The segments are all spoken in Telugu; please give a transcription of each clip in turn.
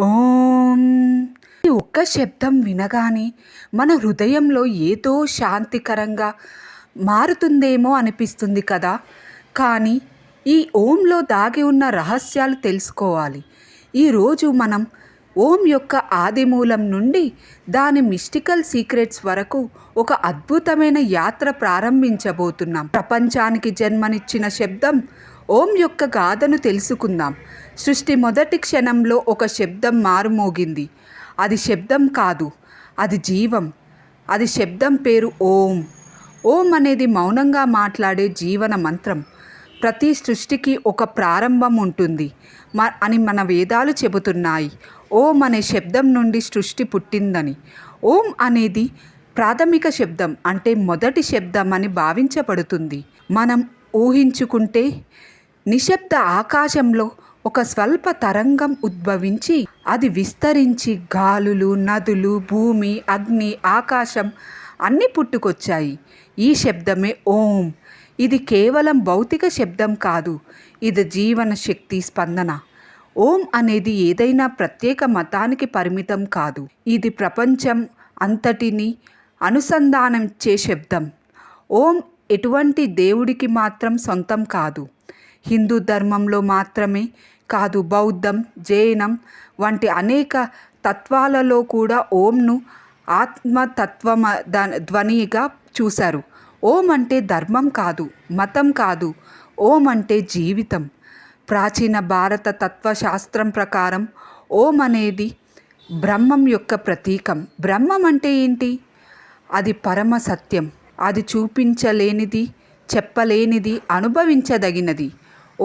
ఓం. ఈ ఒక్క శబ్దం వినగానే మన హృదయంలో ఏదో శాంతికరంగా మారుతుందేమో అనిపిస్తుంది కదా. కానీ ఈ ఓంలో దాగి ఉన్న రహస్యాలు తెలుసుకోవాలి. ఈరోజు మనం ఓం యొక్క ఆదిమూలం నుండి దాని మిస్టికల్ సీక్రెట్స్ వరకు ఒక అద్భుతమైన యాత్ర ప్రారంభించబోతున్నాం. ప్రపంచానికి జన్మనిచ్చిన శబ్దం ఓం యొక్క గాథను తెలుసుకుందాం. సృష్టి మొదటి క్షణంలో ఒక శబ్దం మారుమోగింది. అది శబ్దం కాదు అది జీవం. అది శబ్దం పేరు ఓం. ఓం అనేది మౌనంగా మాట్లాడే జీవన మంత్రం. ప్రతి సృష్టికి ఒక ప్రారంభం ఉంటుంది మ అని మన వేదాలు చెబుతున్నాయి. ఓం అనే శబ్దం నుండి సృష్టి పుట్టిందని. ఓం అనేది ప్రాథమిక శబ్దం అంటే మొదటి శబ్దం అని భావించబడుతుంది. మనం ఊహించుకుంటే నిశ్శబ్ద ఆకాశంలో ఒక స్వల్ప తరంగం ఉద్భవించి అది విస్తరించి గాలులు నదులు భూమి అగ్ని ఆకాశం అన్నీ పుట్టుకొచ్చాయి. ఈ శబ్దమే ఓం. ఇది కేవలం భౌతిక శబ్దం కాదు ఇది జీవన శక్తి స్పందన. ఓం అనేది ఏదైనా ప్రత్యేక మతానికి పరిమితం కాదు. ఇది ప్రపంచం అంతటిని అనుసంధానించే శబ్దం. ఓం ఎటువంటి దేవుడికి మాత్రం సొంతం కాదు. హిందూ ధర్మంలో మాత్రమే కాదు బౌద్ధం జైనం వంటి అనేక తత్వాలలో కూడా ఓంను ఆత్మతత్వ ధ్వనిగా చూశారు. ఓం అంటే ధర్మం కాదు మతం కాదు. ఓం అంటే జీవితం. ప్రాచీన భారత తత్వశాస్త్రం ప్రకారం ఓం అనేది బ్రహ్మం యొక్క ప్రతీకం. బ్రహ్మం అంటే ఏంటి? అది పరమ సత్యం. అది చూపించలేనిది చెప్పలేనిది అనుభవించదగినది.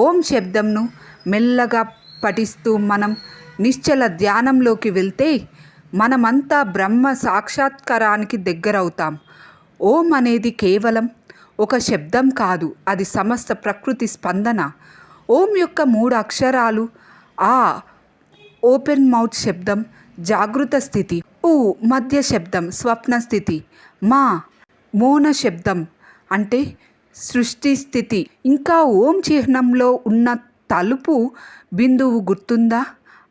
ఓం శబ్దంను మెల్లగా పఠిస్తూ మనం నిశ్చల ధ్యానంలోకి వెళ్తే మనమంతా బ్రహ్మ సాక్షాత్కారానికి దగ్గరవుతాం. ఓం అనేది కేవలం ఒక శబ్దం కాదు అది సమస్త ప్రకృతి స్పందన. ఓం యొక్క మూడు అక్షరాలు ఆ ఓపెన్ మౌత్ శబ్దం జాగృత స్థితి ఊ మధ్య శబ్దం స్వప్న స్థితి మా మౌన శబ్దం అంటే సృష్టి స్థితి. ఇంకా ఓం చిహ్నంలో ఉన్న తలుపు బిందువు గుర్తుందా?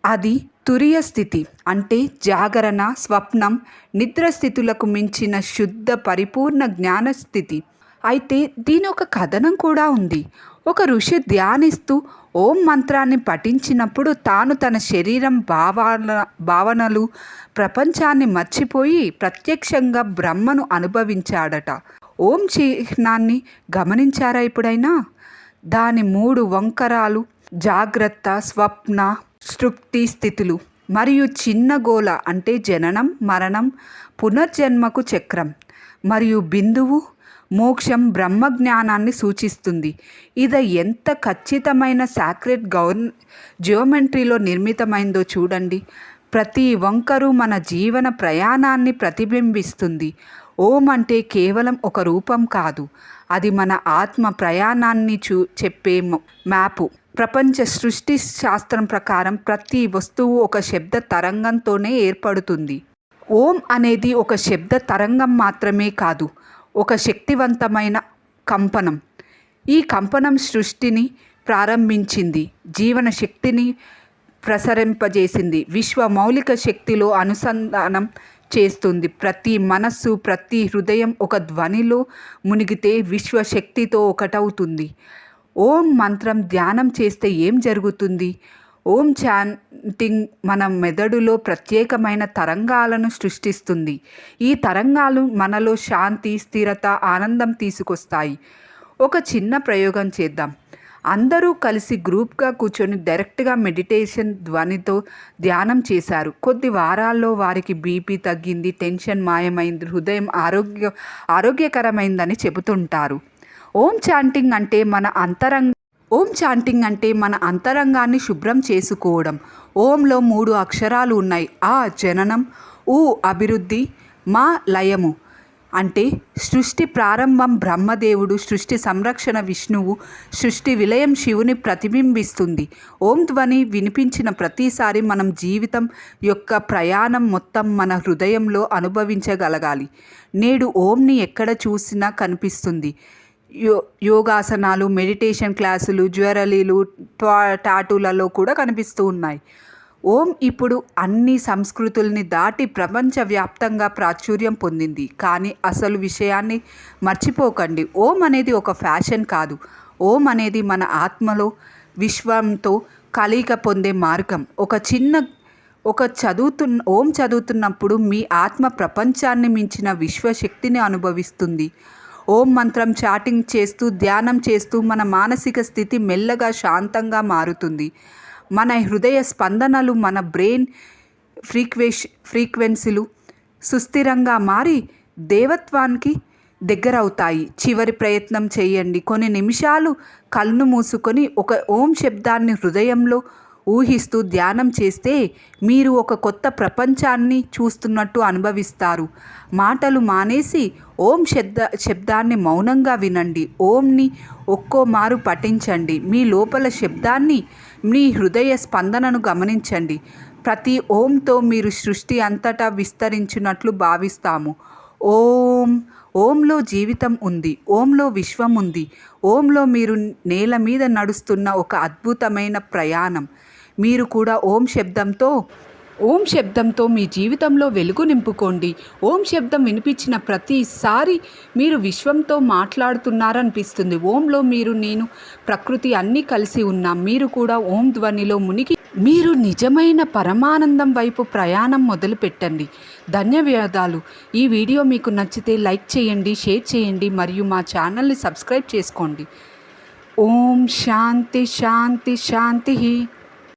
అది తురియ స్థితి. అంటే జాగరణ స్వప్నం నిద్ర స్థితులకు మించిన శుద్ధ పరిపూర్ణ జ్ఞాన స్థితి. అయితే దీని ఒక కథనం కూడా ఉంది. ఒక ఋషి ధ్యానిస్తూ ఓం మంత్రాన్ని పఠించినప్పుడు తాను తన శరీరం భావన భావనలు ప్రపంచాన్ని మర్చిపోయి ప్రత్యక్షంగా బ్రహ్మను అనుభవించాడట. ఓం చిహ్నాన్ని గమనించారా ఎప్పుడైనా దాని మూడు వంకరాలు జాగ్రత్త స్వప్న సృప్తి స్థితులు మరియు చిన్న గోల అంటే జననం మరణం పునర్జన్మకు చక్రం మరియు బిందువు మోక్షం బ్రహ్మజ్ఞానాన్ని సూచిస్తుంది. ఇది ఎంత ఖచ్చితమైన సాక్రెట్ గవర్న జియోమెట్రీలో నిర్మితమైందో చూడండి. ప్రతి వంకరు మన జీవన ప్రయాణాన్ని ప్రతిబింబిస్తుంది. ఓం అంటే కేవలం ఒక రూపం కాదు. అది మన ఆత్మ ప్రయాణాన్ని చూ చెప్పే మ్యాపు. ప్రపంచ సృష్టి శాస్త్రం ప్రకారం ప్రతి వస్తువు ఒక శబ్ద తరంగంతోనే ఏర్పడుతుంది. ఓం అనేది ఒక శబ్ద తరంగం మాత్రమే కాదు ఒక శక్తివంతమైన కంపనం. ఈ కంపనం సృష్టిని ప్రారంభించింది జీవన శక్తిని ప్రసరింపజేసింది. విశ్వ మౌలిక శక్తిలో అనుసంధానం చేస్తుంది. ప్రతి మనస్సు ప్రతి హృదయం ఒక ధ్వనిలో మునిగితే విశ్వశక్తితో ఒకటవుతుంది. ఓం మంత్రం ధ్యానం చేస్తే ఏం జరుగుతుంది? ఓం చాంటింగ్ మన మెదడులో ప్రత్యేకమైన తరంగాలను సృష్టిస్తుంది. ఈ తరంగాలు మనలో శాంతి స్థిరత ఆనందం తీసుకొస్తాయి. ఒక చిన్న ప్రయోగం చేద్దాం. అందరూ కలిసి గ్రూప్గా కూర్చొని డైరెక్ట్గా మెడిటేషన్ ధ్వనితో ధ్యానం చేశారు. కొద్ది వారాల్లో వారికి బీపీ తగ్గింది టెన్షన్ మాయమైంది హృదయం ఆరోగ్య ఆరోగ్యకరమైందని చెబుతుంటారు. ఓం చాంటింగ్ అంటే మన అంతరంగ ఓం చాంటింగ్ అంటే మన అంతరంగాన్ని శుభ్రం చేసుకోవడం. ఓంలో మూడు అక్షరాలు ఉన్నాయి. ఆ జననం ఊ అభివృద్ధి మా లయము. అంటే సృష్టి ప్రారంభం బ్రహ్మదేవుడు సృష్టి సంరక్షణ విష్ణువు సృష్టి విలయం శివుని ప్రతిబింబిస్తుంది. ఓం ధ్వని వినిపించిన ప్రతిసారి మనం జీవితం యొక్క ప్రయాణం మొత్తం మన హృదయంలో అనుభవించగలగాలి. నేడు ఓంని ఎక్కడ చూసినా కనిపిస్తుంది. యో యోగాసనాలు మెడిటేషన్ క్లాసులు జ్యువెలరీలు టాటూలలో కూడా కనిపిస్తూ ఉన్నాయి. ఓం ఇప్పుడు అన్ని సంస్కృతుల్ని దాటి ప్రపంచవ్యాప్తంగా ప్రాచుర్యం పొందింది. కానీ అసలు విషయాన్ని మర్చిపోకండి. ఓం అనేది ఒక ఫ్యాషన్ కాదు. ఓం అనేది మన ఆత్మలో విశ్వంతో కలయిక పొందే మార్గం. ఒక చిన్న ఒక చదువుతున్న ఓం చదువుతున్నప్పుడు మీ ఆత్మ ప్రపంచాన్ని మించిన విశ్వశక్తిని అనుభవిస్తుంది. ఓం మంత్రం చాటింగ్ చేస్తూ ధ్యానం చేస్తూ మన మానసిక స్థితి మెల్లగా శాంతంగా మారుతుంది. మన హృదయ స్పందనలు మన బ్రెయిన్ ఫ్రీక్వేష్ ఫ్రీక్వెన్సీలు సుస్థిరంగా మారి దేవత్వానికి దగ్గరవుతాయి. చివరి ప్రయత్నం చేయండి. కొన్ని నిమిషాలు కళ్ళు మూసుకొని ఒక ఓం శబ్దాన్ని హృదయంలో ఊహిస్తూ ధ్యానం చేస్తే మీరు ఒక కొత్త ప్రపంచాన్ని చూస్తున్నట్టు అనుభవిస్తారు. మాటలు మానేసి ఓం శబ్ద శబ్దాన్ని మౌనంగా వినండి. ఓంని ఒక్కో మారు పఠించండి. మీ లోపల శబ్దాన్ని మీ హృదయ స్పందనను గమనించండి. ప్రతి ఓంతో మీరు సృష్టి అంతటా విస్తరించినట్లు భావిస్తాము. ఓం ఓంలో జీవితం ఉంది ఓంలో విశ్వం ఉంది ఓంలో మీరు నేల మీద నడుస్తున్న ఒక అద్భుతమైన ప్రయాణం. మీరు కూడా ఓం శబ్దంతో ఓం శబ్దంతో మీ జీవితంలో వెలుగు నింపుకోండి. ఓం శబ్దం వినిపించిన ప్రతిసారి మీరు విశ్వంతో మాట్లాడుతున్నారనిపిస్తుంది. ఓంలో మీరు నేను ప్రకృతి అన్నీ కలిసి ఉన్నాం. మీరు కూడా ఓం ధ్వనిలో మునిగి మీరు నిజమైన పరమానందం వైపు ప్రయాణం మొదలుపెట్టండి. ధన్యవాదాలు. ఈ వీడియో మీకు నచ్చితే లైక్ చేయండి షేర్ చేయండి మరియు మా ఛానల్ని సబ్స్క్రైబ్ చేసుకోండి. ఓం శాంతి శాంతి శాంతి.